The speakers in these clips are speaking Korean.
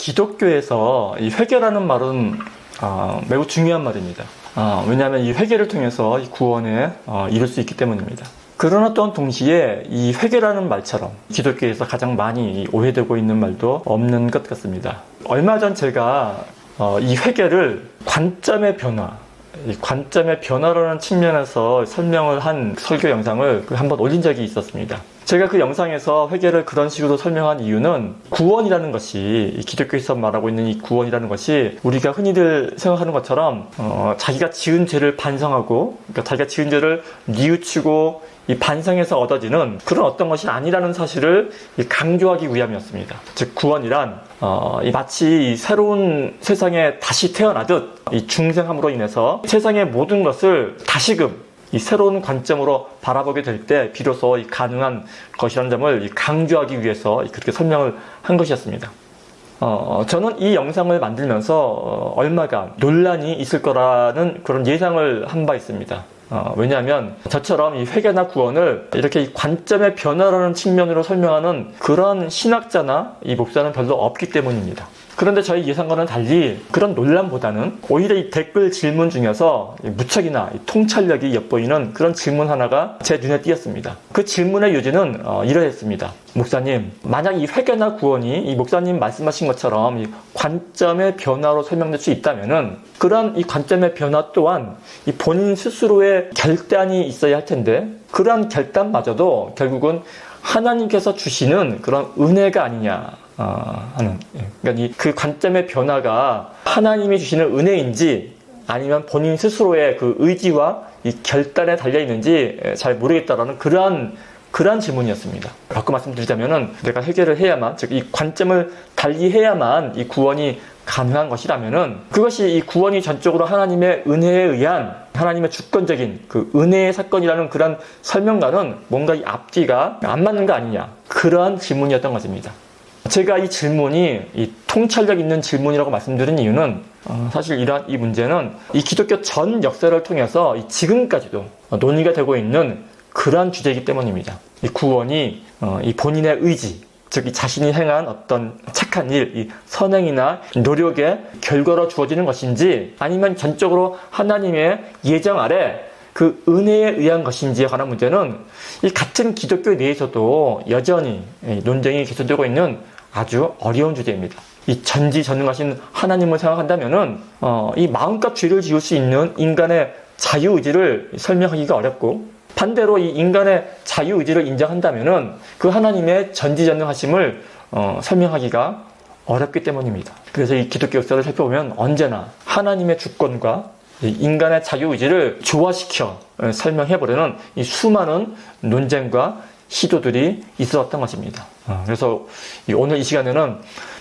기독교에서 이 회개라는 말은 어, 매우 중요한 말입니다. 어, 왜냐하면 이 회개를 통해서 이 구원에 어, 이룰 수 있기 때문입니다. 그러나 또한 동시에 이 회개라는 말처럼 기독교에서 가장 많이 오해되고 있는 말도 없는 것 같습니다. 얼마 전 제가 어, 이 회개를 관점의 변화, 이 관점의 변화라는 측면에서 설명을 한 설교 영상을 그 한번 올린 적이 있었습니다. 제가 그 영상에서 회개를 그런 식으로 설명한 이유는 구원이라는 것이 이 기독교에서 말하고 있는 이 구원이라는 것이 우리가 흔히들 생각하는 것처럼 어, 자기가 지은 죄를 반성하고 그러니까 자기가 지은 죄를 뉘우치고 이 반성에서 얻어지는 그런 어떤 것이 아니라는 사실을 이 강조하기 위함이었습니다. 즉 구원이란 어, 이 마치 이 새로운 세상에 다시 태어나듯 이 중생함으로 인해서 세상의 모든 것을 다시금 이 새로운 관점으로 바라보게 될 때 비로소 이 가능한 것이라는 점을 이 강조하기 위해서 그렇게 설명을 한 것이었습니다. 어, 저는 이 영상을 만들면서 어, 얼마간 논란이 있을 거라는 그런 예상을 한 바 있습니다. 어, 왜냐하면 저처럼 이 회개나 구원을 이렇게 이 관점의 변화라는 측면으로 설명하는 그런 신학자나 이 목사는 별로 없기 때문입니다. 그런데 저희 예상과는 달리 그런 논란보다는 오히려 이 댓글 질문 중에서 무척이나 통찰력이 엿보이는 그런 질문 하나가 제 눈에 띄었습니다. 그 질문의 요지는 어, 이러했습니다. 목사님, 만약 이 회개나 구원이 이 목사님 말씀하신 것처럼 이 관점의 변화로 설명될 수 있다면은 그런 이 관점의 변화 또한 이 본인 스스로의 결단이 있어야 할 텐데 그러한 결단마저도 결국은 하나님께서 주시는 그런 은혜가 아니냐 어, 하는 예. 그러니까 이 그 관점의 변화가 하나님이 주시는 은혜인지 아니면 본인 스스로의 그 의지와 이 결단에 달려 있는지 잘 모르겠다라는 그러한 그러한 질문이었습니다. 바꿔 말씀드리자면은 내가 해결을 해야만 즉 이 관점을 달리 해야만 이 구원이 가능한 것이라면은 그것이 이 구원이 전적으로 하나님의 은혜에 의한 하나님의 주권적인 그 은혜의 사건이라는 그런 설명과는 뭔가 이 앞뒤가 안 맞는 거 아니냐 그러한 질문이었던 것입니다. 제가 이 질문이 이 통찰력 있는 질문이라고 말씀드린 이유는 어, 사실 이러한 이 문제는 이 기독교 전 역사를 통해서 지금까지도 논의가 되고 있는 그러한 주제이기 때문입니다. 이 구원이 어, 이 본인의 의지, 즉 이 자신이 행한 어떤 착한 일, 이 선행이나 노력의 결과로 주어지는 것인지 아니면 전적으로 하나님의 예정 아래 그 은혜에 의한 것인지에 관한 문제는 이 같은 기독교 내에서도 여전히 논쟁이 계속되고 있는 아주 어려운 주제입니다. 이 전지전능하신 하나님을 생각한다면은 어, 이 마음껏 죄를 지을 수 있는 인간의 자유 의지를 설명하기가 어렵고 반대로 이 인간의 자유 의지를 인정한다면은 그 하나님의 전지전능하심을 어, 설명하기가 어렵기 때문입니다. 그래서 이 기독교 역사를 살펴보면 언제나 하나님의 주권과 인간의 자유 의지를 조화시켜 설명해보려는 이 수많은 논쟁과 시도들이 있었던 것입니다. 어, 그래서 오늘 이 시간에는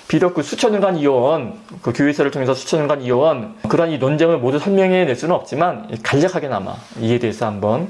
비록 그 수천 년간 이어온 그 교회사를 통해서 수천 년간 이어온 그러한 이 논쟁을 모두 설명해 낼 수는 없지만 간략하게나마 이에 대해서 한번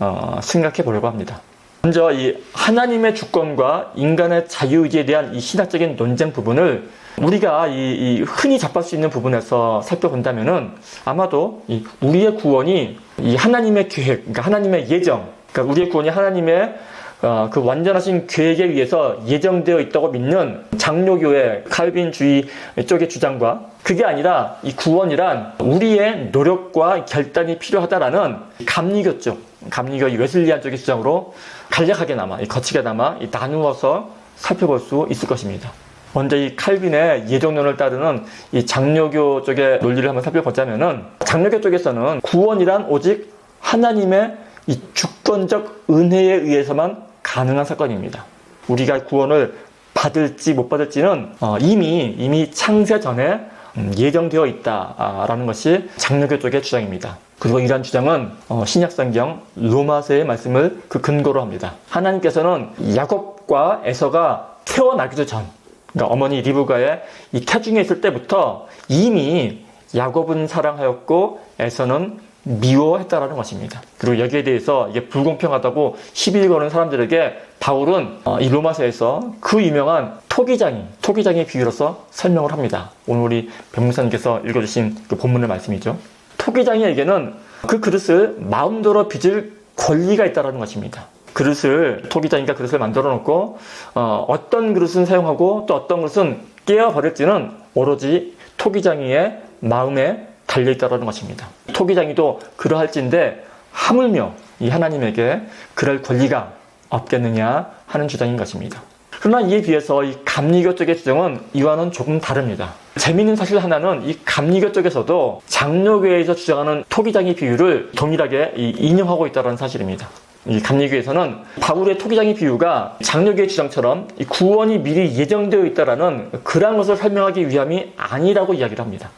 어, 생각해 보려고 합니다. 먼저 이 하나님의 주권과 인간의 자유의지에 대한 이 신학적인 논쟁 부분을 우리가 이, 이 흔히 접할 수 있는 부분에서 살펴본다면은 아마도 이 우리의 구원이 이 하나님의 계획, 그러니까 하나님의 예정, 그러니까 우리의 구원이 하나님의 어, 그 완전하신 계획에 의해서 예정되어 있다고 믿는 장로교의 칼빈주의 쪽의 주장과 그게 아니라 이 구원이란 우리의 노력과 결단이 필요하다라는 감리교 쪽, 감리교 웨슬리안 쪽의 주장으로 간략하게나마, 거치게나마 나누어서 살펴볼 수 있을 것입니다. 먼저 이 칼빈의 예정론을 따르는 이 장로교 쪽의 논리를 한번 살펴보자면은 장로교 쪽에서는 구원이란 오직 하나님의 이 주권적 은혜에 의해서만 가능한 사건입니다. 우리가 구원을 받을지 못 받을지는 어, 이미 이미 창세 전에 음, 예정되어 있다라는 것이 장로교 쪽의 주장입니다. 그리고 이러한 주장은 어, 신약성경 로마서의 말씀을 그 근거로 합니다. 하나님께서는 야곱과 에서가 태어나기도 전, 그러니까 어머니 리브가의 이 태중에 있을 때부터 이미 야곱은 사랑하였고 에서는 미워했다라는 것입니다. 그리고 여기에 대해서 이게 불공평하다고 시비를 거는 사람들에게 바울은 어, 이 로마서에서 그 유명한 토기장이, 토기장의 비유로서 설명을 합니다. 오늘 우리 변무사님께서 읽어주신 그 본문의 말씀이죠. 토기장이에게는 그 그릇을 마음대로 빚을 권리가 있다라는 것입니다. 그릇을 토기장이가 그릇을 만들어 놓고 어, 떤 그릇은 사용하고 또 어떤 그릇은 깨어 버릴지는 오로지 토기장이의 마음에 달려있다는 것입니다. 토기장이도 그러할진데 하물며 이 하나님에게 그럴 권리가 없겠느냐 하는 주장인 것입니다. 그러나 이에 비해서 이 감리교 쪽의 주장은 이와는 조금 다릅니다. 재미있는 사실 하나는 이 감리교 쪽에서도 장로교에서 주장하는 토기장의 비유를 동일하게 이 인용하고 있다는 사실입니다. 이 감리교에서는 바울의 토기장의 비유가 장로교의 주장처럼 이 구원이 미리 예정되어 있다라는 그러한 것을 설명하기 위함이 아니라고 이야기를 합니다.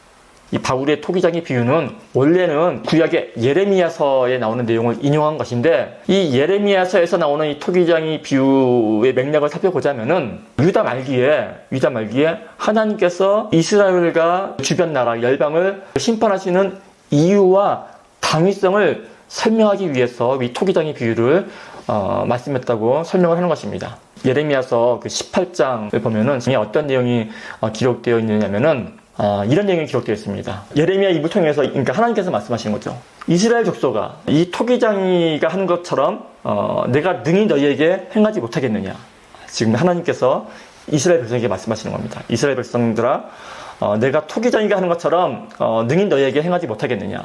이 바울의 토기장의 비유는 원래는 구약의 예레미야서에 나오는 내용을 인용한 것인데 이 예레미야서에서 나오는 이 토기장의 비유의 맥락을 살펴보자면은 유다 말기에 유다 말기에 하나님께서 이스라엘과 주변 나라 열방을 심판하시는 이유와 당위성을 설명하기 위해서 이 토기장의 비유를 어, 말씀했다고 설명을 하는 것입니다. 예레미야서 그 18장을 보면은 어떤 내용이 어, 기록되어 있느냐면은 어, 이런 내용이 기록되어 있습니다. 예레미야 입을 통해서 그러니까 하나님께서 말씀하시는 거죠. 이스라엘 족속아 이 토기장이가 하는 것처럼 어, 내가 능히 너희에게 행하지 못하겠느냐. 지금 하나님께서 이스라엘 백성에게 말씀하시는 겁니다. 이스라엘 백성들아 어, 내가 토기장이가 하는 것처럼 어, 능히 너희에게 행하지 못하겠느냐.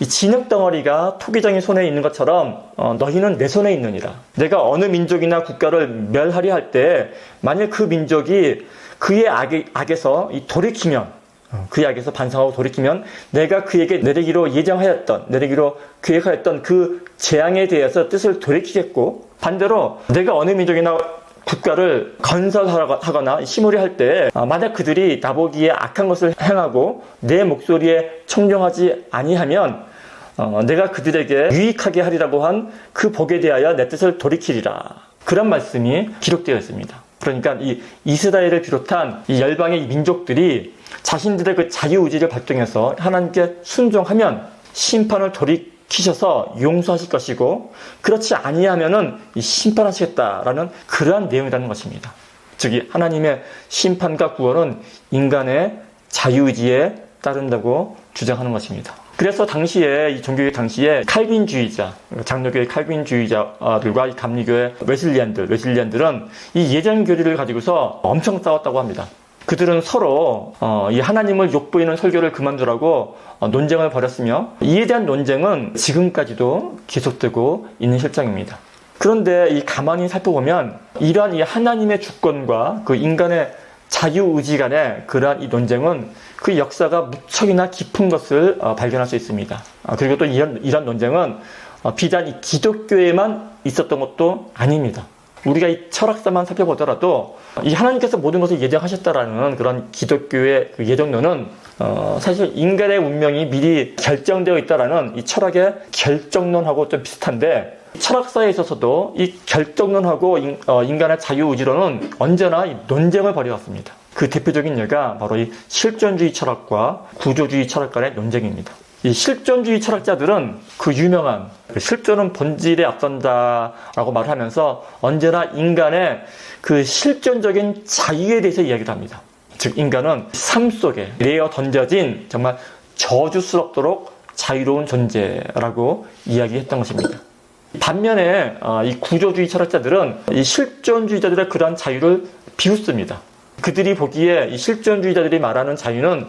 이 진흙 덩어리가 토기장이 손에 있는 것처럼 어, 너희는 내 손에 있느니라. 내가 어느 민족이나 국가를 멸하려 할 때 만약 그 민족이 그의 악에, 악에서 이 돌이키면 그의 악에서 반성하고 돌이키면 내가 그에게 내리기로 예정하였던 내리기로 계획하였던 그 재앙에 대해서 뜻을 돌이키겠고 반대로 내가 어느 민족이나 국가를 건설하거나 심으려 할 때 만약 그들이 나보기에 악한 것을 행하고 내 목소리에 청정하지 아니하면 어, 내가 그들에게 유익하게 하리라고 한 그 복에 대하여 내 뜻을 돌이키리라 그런 말씀이 기록되어 있습니다. 그러니까 이 이스라엘을 비롯한 이 열방의 민족들이 자신들의 그 자유 의지를 발동해서 하나님께 순종하면 심판을 돌이키셔서 용서하실 것이고 그렇지 아니하면은 심판하시겠다라는 그러한 내용이라는 것입니다. 즉 하나님의 심판과 구원은 인간의 자유의지에 따른다고 주장하는 것입니다. 그래서 당시에 이 종교의 당시에 칼빈주의자, 장로교의 칼빈주의자들과 이 감리교의 웨슬리안들, 웨슬리안들은 이 예전 교리를 가지고서 엄청 싸웠다고 합니다. 그들은 서로 어, 이 하나님을 욕보이는 설교를 그만두라고 어, 논쟁을 벌였으며 이에 대한 논쟁은 지금까지도 계속되고 있는 실정입니다. 그런데 이 가만히 살펴보면 이러한 이 하나님의 주권과 그 인간의 자유의지 간의 그러한 이 논쟁은 그 역사가 무척이나 깊은 것을 어, 발견할 수 있습니다. 아, 그리고 또 이런, 이런 논쟁은 어, 비단 이 기독교에만 있었던 것도 아닙니다. 우리가 이 철학사만 살펴보더라도 이 하나님께서 모든 것을 예정하셨다라는 그런 기독교의 그 예정론은 어, 사실 인간의 운명이 미리 결정되어 있다라는 이 철학의 결정론하고 좀 비슷한데 철학사에 있어서도 이 결정론하고 인, 어, 간의 자유의지론은 언제나 논쟁을 벌여왔습니다. 그 대표적인 예가 바로 이 실존주의 철학과 구조주의 철학 간의 논쟁입니다. 이 실존주의 철학자들은 그 유명한 그 실존은 본질에 앞선다라고 말하면서 언제나 인간의 그 실존적인 자유에 대해서 이야기를 합니다. 즉 인간은 삶 속에 내어 던져진 정말 저주스럽도록 자유로운 존재라고 이야기했던 것입니다. 반면에 어, 이 구조주의 철학자들은 이 실존주의자들의 그러한 자유를 비웃습니다. 그들이 보기에 이 실존주의자들이 말하는 자유는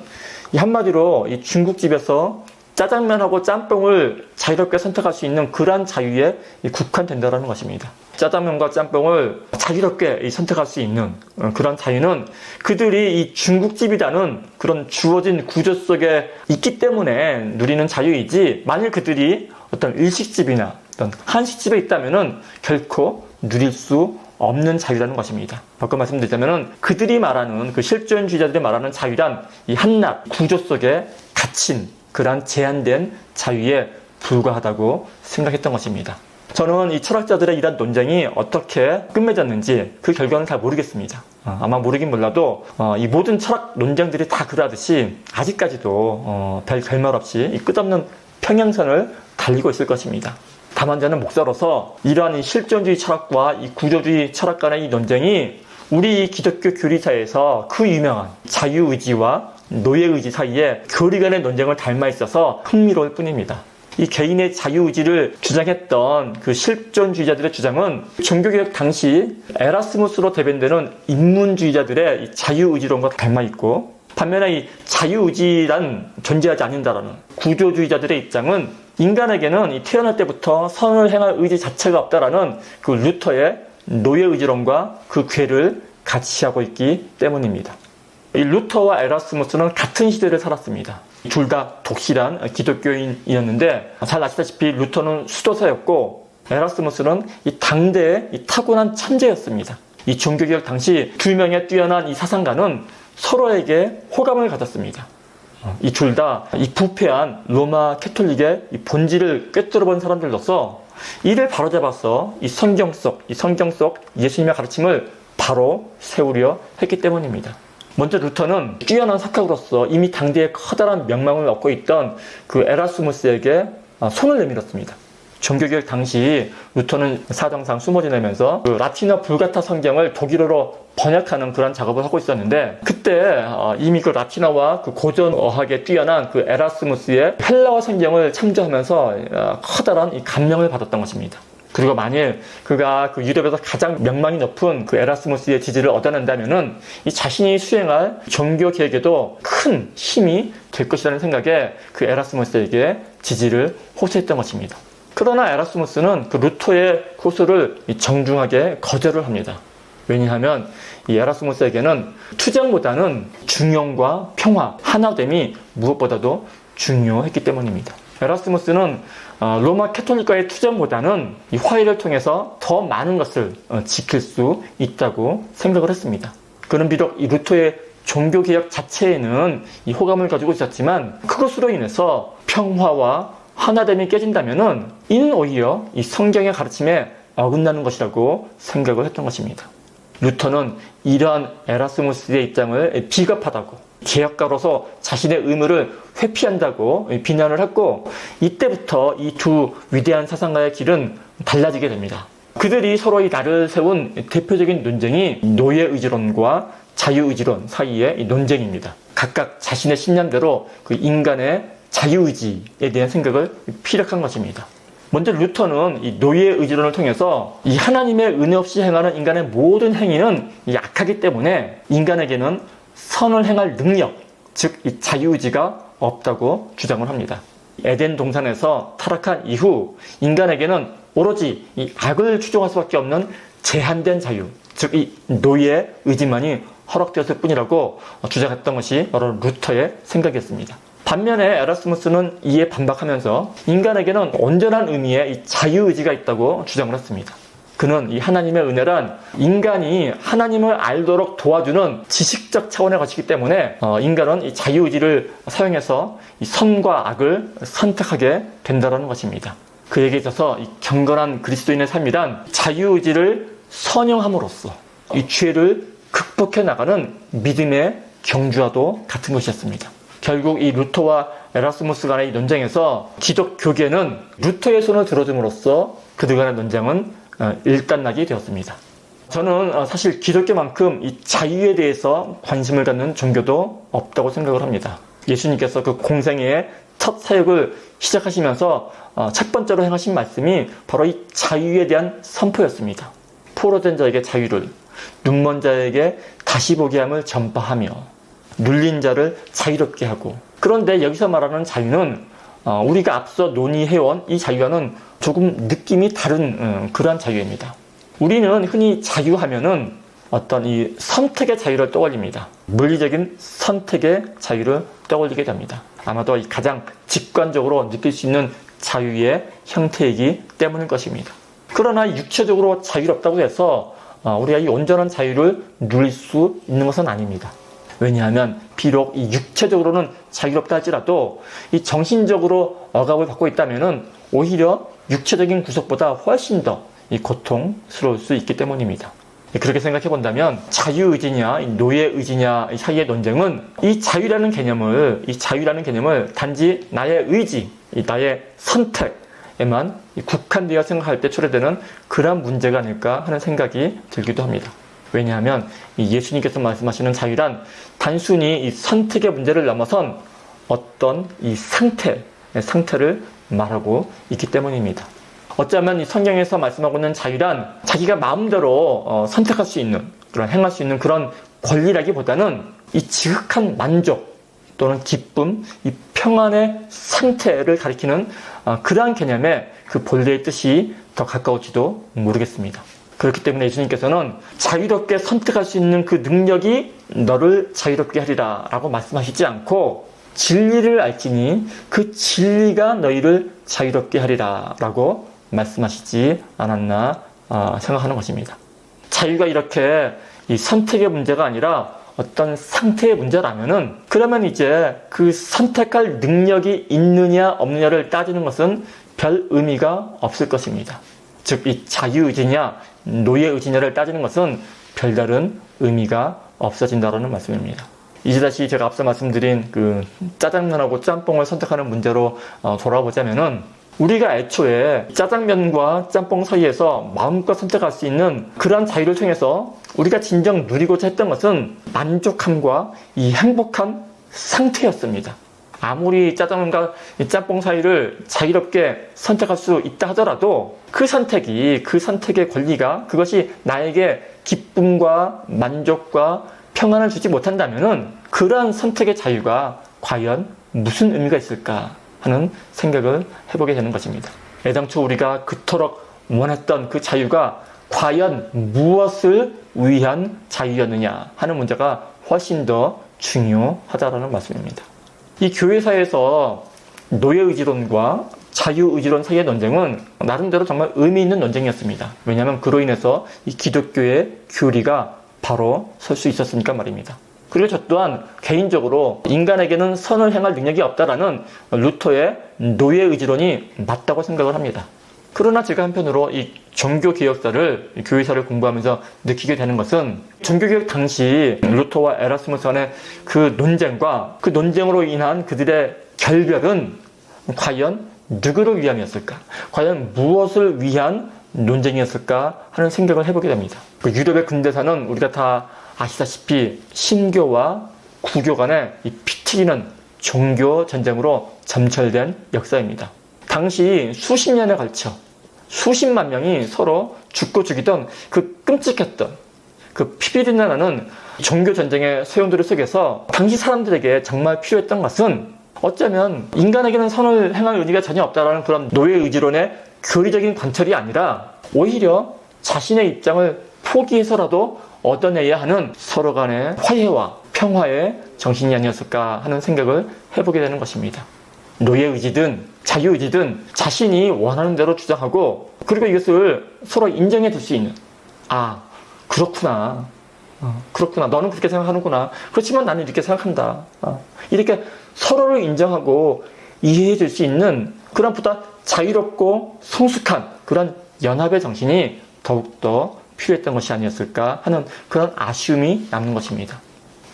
한마디로 이 중국집에서 짜장면하고 짬뽕을 자유롭게 선택할 수 있는 그러한 자유에 국한된다는 것입니다. 짜장면과 짬뽕을 자유롭게 선택할 수 있는 어, 그런 자유는 그들이 이 중국집이라는 그런 주어진 구조 속에 있기 때문에 누리는 자유이지 만일 그들이 어떤 일식집이나 어떤 한식집에 있다면은 결코 누릴 수 없는 자유라는 것입니다. 바꿔 말씀드리자면은 그들이 말하는 그 실존주의자들이 말하는 자유란 이 한낱 구조 속에 갇힌 그러한 제한된 자유에 불과하다고 생각했던 것입니다. 저는 이 철학자들의 이런 논쟁이 어떻게 끝맺었는지 그 결과는 잘 모르겠습니다. 어, 아마 모르긴 몰라도 어, 이 모든 철학 논쟁들이 다 그러듯이 아직까지도 어, 별 결말 없이 이 끝없는 평행선을 달리고 있을 것입니다. 다만 저는 목사로서 이러한 이 실존주의 철학과 이 구조주의 철학 간의 이 논쟁이 우리 기독교 교리사에서 그 유명한 자유의지와 노예의지 사이에 교리 간의 논쟁을 닮아 있어서 흥미로울 뿐입니다. 이 개인의 자유의지를 주장했던 그 실존주의자들의 주장은 종교개혁 당시 에라스무스로 대변되는 인문주의자들의 이 자유의지론과 닮아 있고 반면에 이 자유의지란 존재하지 않는다라는 구조주의자들의 입장은 인간에게는 이 태어날 때부터 선을 행할 의지 자체가 없다라는 그 루터의 노예 의지론과 그 괴를 같이 하고 있기 때문입니다. 이 루터와 에라스무스는 같은 시대를 살았습니다. 둘 다 독실한 기독교인이었는데 잘 아시다시피 루터는 수도사였고 에라스무스는 이 당대의 이 타고난 천재였습니다. 이 종교개혁 당시 두 명의 뛰어난 이 사상가는 서로에게 호감을 가졌습니다. 이 둘 다 이 부패한 로마 캐톨릭의 이 본질을 꿰뚫어본 사람들로서 이를 바로잡아서 이 성경 속, 이 성경 속 예수님의 가르침을 바로 세우려 했기 때문입니다. 먼저 루터는 뛰어난 석학으로서 이미 당대에 커다란 명망을 얻고 있던 그 에라스무스에게 아, 손을 내밀었습니다. 종교개혁 당시 루터는 사정상 숨어 지내면서 그 라틴어 불가타 성경을 독일어로 번역하는 그런 작업을 하고 있었는데 그때 어, 이미 그 라틴어와 그 고전 어학에 뛰어난 그 에라스무스의 헬라어 성경을 참조하면서 어, 커다란 이 감명을 받았던 것입니다. 그리고 만일 그가 그 유럽에서 가장 명망이 높은 그 에라스무스의 지지를 얻어낸다면은 이 자신이 수행할 종교 계획에도 큰 힘이 될 것이라는 생각에 그 에라스무스에게 지지를 호소했던 것입니다. 그러나 에라스무스는 그 루터의 호소를 정중하게 거절을 합니다. 왜냐하면 이 에라스무스에게는 투쟁보다는 중용과 평화, 하나됨이 무엇보다도 중요했기 때문입니다. 에라스무스는 어, 로마 캐톨릭과의 투쟁보다는 이 화해를 통해서 더 많은 것을 어, 지킬 수 있다고 생각을 했습니다. 그는 비록 이 루터의 종교 개혁 자체에는 이 호감을 가지고 있었지만 그것으로 인해서 평화와 하나됨이 깨진다면은 이는 오히려 이 성경의 가르침에 어긋나는 것이라고 생각을 했던 것입니다. 루터는 이러한 에라스무스의 입장을 비겁하다고 개혁가로서 자신의 의무를 회피한다고 비난을 했고 이때부터 이 두 위대한 사상가의 길은 달라지게 됩니다. 그들이 서로 이 나를 세운 대표적인 논쟁이 노예 의지론과 자유 의지론 사이의 논쟁입니다. 각각 자신의 신념대로 그 인간의 자유의지에 대한 생각을 피력한 것입니다. 먼저 루터는 이 노예 의지론을 통해서 이 하나님의 은혜 없이 행하는 인간의 모든 행위는 약하기 때문에 인간에게는 선을 행할 능력, 즉 이 자유의지가 없다고 주장을 합니다. 에덴 동산에서 타락한 이후 인간에게는 오로지 이 악을 추종할 수밖에 없는 제한된 자유, 즉 이 노예 의지만이 허락되었을 뿐이라고 주장했던 것이 바로 루터의 생각이었습니다. 반면에 에라스무스는 이에 반박하면서 인간에게는 온전한 의미의 이 자유의지가 있다고 주장을 했습니다. 그는 이 하나님의 은혜란 인간이 하나님을 알도록 도와주는 지식적 차원의 것이기 때문에 어, 인간은 이 자유의지를 사용해서 이 선과 악을 선택하게 된다는 것입니다. 그에게 있어서 이 경건한 그리스도인의 삶이란 자유의지를 선용함으로써 이 죄를 극복해 나가는 믿음의 경주와도 같은 것이었습니다. 결국 이 루터와 에라스무스 간의 논쟁에서 기독교계는 루터의 손을 들어줌으로써 그들 간의 논쟁은 어, 일단락이 되었습니다. 저는 어, 사실 기독교만큼 이 자유에 대해서 관심을 갖는 종교도 없다고 생각을 합니다. 예수님께서 그 공생애의 첫 사역을 시작하시면서 어, 첫 번째로 행하신 말씀이 바로 이 자유에 대한 선포였습니다. 포로된 자에게 자유를, 눈먼 자에게 다시 보게 함을 전파하며 눌린 자를 자유롭게 하고 그런데 여기서 말하는 자유는 어, 우리가 앞서 논의해온 이 자유와는 조금 느낌이 다른 어, 그러한 자유입니다. 우리는 흔히 자유하면은 어떤 이 선택의 자유를 떠올립니다. 물리적인 선택의 자유를 떠올리게 됩니다. 아마도 가장 직관적으로 느낄 수 있는 자유의 형태이기 때문일 것입니다. 그러나 육체적으로 자유롭다고 해서 어, 우리가 이 온전한 자유를 누릴 수 있는 것은 아닙니다. 왜냐하면 비록 이 육체적으로는 자유롭다 할지라도 이 정신적으로 억압을 받고 있다면은 오히려 육체적인 구속보다 훨씬 더 이 고통스러울 수 있기 때문입니다. 그렇게 생각해 본다면 자유의지냐 노예의지냐 사이의 논쟁은 이 자유라는 개념을 이 자유라는 개념을 단지 나의 의지, 나의 선택에만 국한되어 생각할 때 초래되는 그러한 문제가 아닐까 하는 생각이 들기도 합니다. 왜냐하면 예수님께서 말씀하시는 자유란 단순히 이 선택의 문제를 넘어선 어떤 이 상태, 상태를 말하고 있기 때문입니다. 어쩌면 이 성경에서 말씀하고 있는 자유란 자기가 마음대로 어, 선택할 수 있는 그런 행할 수 있는 그런 권리라기보다는 이 지극한 만족 또는 기쁨, 이 평안의 상태를 가리키는 어, 그러한 개념에 그 본래의 뜻이 더 가까울지도 모르겠습니다. 그렇기 때문에 예수님께서는 자유롭게 선택할 수 있는 그 능력이 너를 자유롭게 하리라 라고 말씀하시지 않고 진리를 알지니 그 진리가 너희를 자유롭게 하리라 라고 말씀하시지 않았나 어, 생각하는 것입니다. 자유가 이렇게 이 선택의 문제가 아니라 어떤 상태의 문제라면은 그러면 이제 그 선택할 능력이 있느냐 없느냐를 따지는 것은 별 의미가 없을 것입니다. 즉 이 자유의지냐 노예의지냐를 따지는 것은 별다른 의미가 없어진다라는 말씀입니다. 이제 다시 제가 앞서 말씀드린 그 짜장면하고 짬뽕을 선택하는 문제로 어, 돌아보자면은 우리가 애초에 짜장면과 짬뽕 사이에서 마음껏 선택할 수 있는 그러한 자유를 통해서 우리가 진정 누리고자 했던 것은 만족함과 이 행복한 상태였습니다. 아무리 짜장면과 이 짬뽕 사이를 자유롭게 선택할 수 있다 하더라도 그 선택이 그 선택의 권리가 그것이 나에게 기쁨과 만족과 평안을 주지 못한다면은 그러한 선택의 자유가 과연 무슨 의미가 있을까 하는 생각을 해보게 되는 것입니다. 애당초 우리가 그토록 원했던 그 자유가 과연 무엇을 위한 자유였느냐 하는 문제가 훨씬 더 중요하다라는 말씀입니다. 이 교회사에서 노예의지론과 자유의지론 사이의 논쟁은 나름대로 정말 의미 있는 논쟁이었습니다. 왜냐하면 그로 인해서 이 기독교의 교리가 바로 설 수 있었으니까 말입니다. 그리고 저 또한 개인적으로 인간에게는 선을 행할 능력이 없다라는 루터의 노예의지론이 맞다고 생각을 합니다. 그러나 제가 한편으로 이 종교개혁사를 교회사를 공부하면서 느끼게 되는 것은 종교개혁 당시 루터와 에라스무스 간의 그 논쟁과 그 논쟁으로 인한 그들의 결별은 과연 누구를 위함이었을까? 과연 무엇을 위한 논쟁이었을까 하는 생각을 해보게 됩니다. 그 유럽의 근대사는 우리가 다 아시다시피 신교와 구교 간의 이 피튀기는 종교 전쟁으로 점철된 역사입니다. 당시 수십 년에 걸쳐 수십만 명이 서로 죽고 죽이던 그 끔찍했던 그 피비린내 나는 종교 전쟁의 소용돌이 속에서 당시 사람들에게 정말 필요했던 것은 어쩌면 인간에게는 선을 행할 의지가 전혀 없다라는 그런 노예 의지론의 교리적인 관철이 아니라 오히려 자신의 입장을 포기해서라도 얻어내야 하는 서로 간의 화해와 평화의 정신이 아니었을까 하는 생각을 해보게 되는 것입니다. 노예 의지든 자유의지든 자신이 원하는 대로 주장하고 그리고 이것을 서로 인정해 줄 수 있는. 아 그렇구나. 어, 그렇구나. 너는 그렇게 생각하는구나. 그렇지만 나는 이렇게 생각한다. 어, 이렇게 서로를 인정하고 이해해 줄 수 있는 그런 보다 자유롭고 성숙한 그런 연합의 정신이 더욱더 필요했던 것이 아니었을까 하는 그런 아쉬움이 남는 것입니다.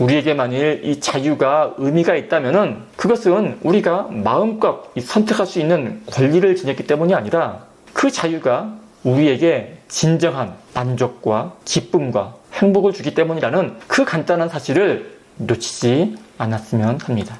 우리에게 만일 이 자유가 의미가 있다면은 그것은 우리가 마음껏 선택할 수 있는 권리를 지녔기 때문이 아니라 그 자유가 우리에게 진정한 만족과 기쁨과 행복을 주기 때문이라는 그 간단한 사실을 놓치지 않았으면 합니다.